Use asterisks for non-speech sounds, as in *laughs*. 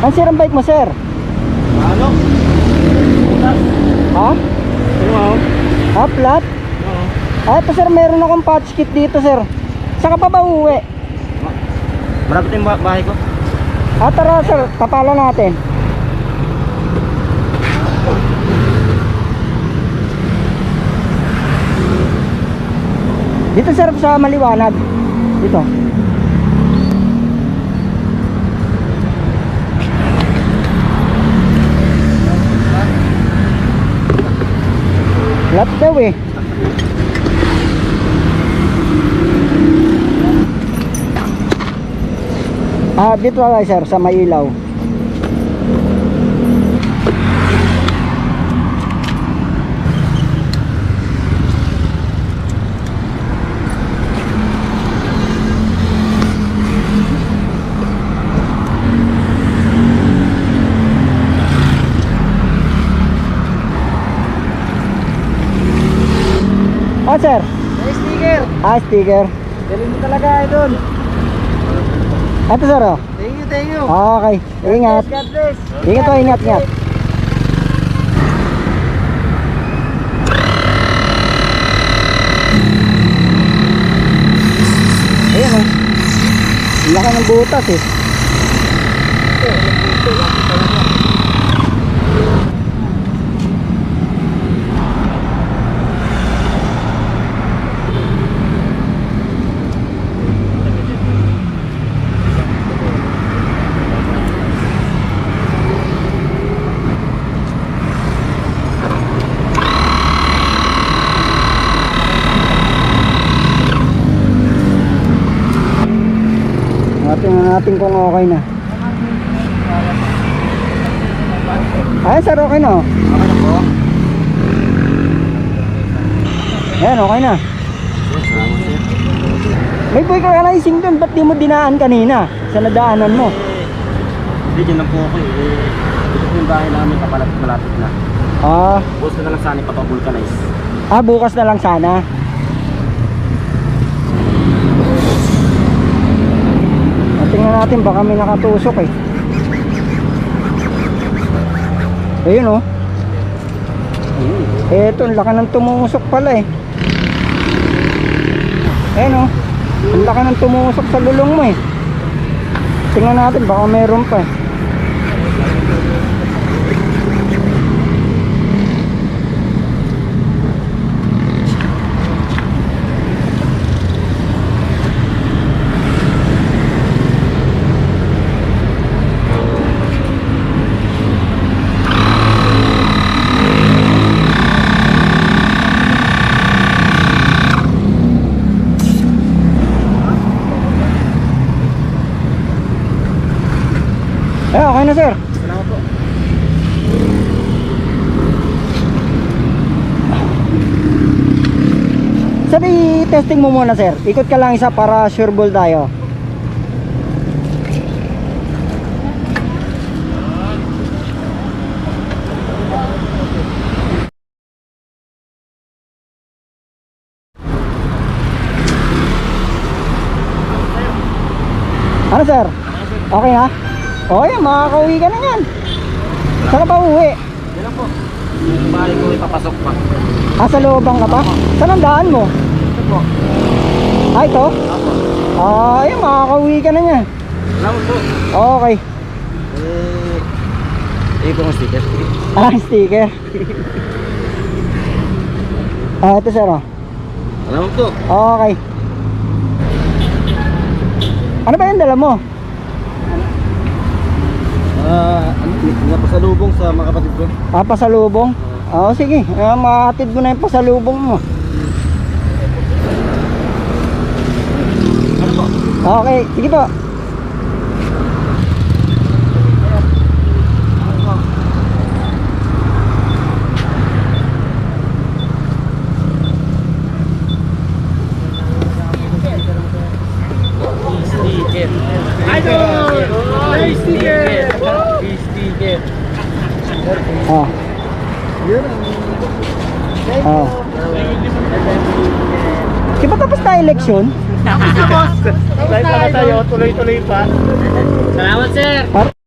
Ang sirang bike mo, sir? Ano? Ha? Ano ako? Ha, flat? Oo. Ah, ito sir, meron akong patch kit dito, sir. Saka pa ba uwi? Malapit yung ba- bahay ko. Ah, tara, sir. Kapala natin. Dito, sir, sa maliwanag. Dito. Flat daw eh. Ah, dito tayo sir, sa may ilaw. Sir. May sticker. Ah, sticker. Galing mo talaga, idol. Ito, sir, oh. Thank you, thank you. Ah, Okay. Ingat. God bless. Ingat po, ingat, ingat. Ayan oh. Ang laki ng butas eh. Natin na natin kung okay na. Ayan sir, okay na. Okay na po. Ayan, okay na. May boy ka na ising doon, ba't di mo dinaan kanina sa nadaanan mo? Hindi, dyan lang po ako eh. Ito po yung bahay namin kapalapit malapit na. Ah, Bukas na lang sana ipapavulcanize. ah bukas na lang sana. Ah, Tingnan natin, baka may nakatusok eh. Ayun oh. Eto, ang laki ng tumusok pala eh. Ayun oh. Ang laki ng tumusok sa gulong mo eh. Tingnan natin, baka meron pa eh. Na sir. Salamat po. Sir, i-testing mo muna sir. Ikot ka lang isa para sure ball tayo. Ano sir? Okay na? O yan, makakauwi ka na yan. Saan pa uwi? Yan po. Bahay ko ipapasok pa. Ah, sa loobang ka pa? Saan ang daan mo? Ito po. Ah, ito? Apo. Ah, ayun, makakauwi ka na niyan. Salamat po. Okay. Eh, eh, kung sticker. *laughs* Ah, sticker. Ah, ito sir, oh. Salamat po. Okay. Ano ba yung dala mo? Ah, ano, napasalubong sa mga kapatid ko. Ah, pasalubong? Oo, sige. Ah, mahatid mo na yung pasalubong mo. Ano po? Okay, sige po. Idol! Nice sticker! Sticker. Ah. Ah. Di ba tapos na eleksyon? *laughs* Tapos na boss! Tayo pa tuloy-tuloy pa. Salamat sir! Par-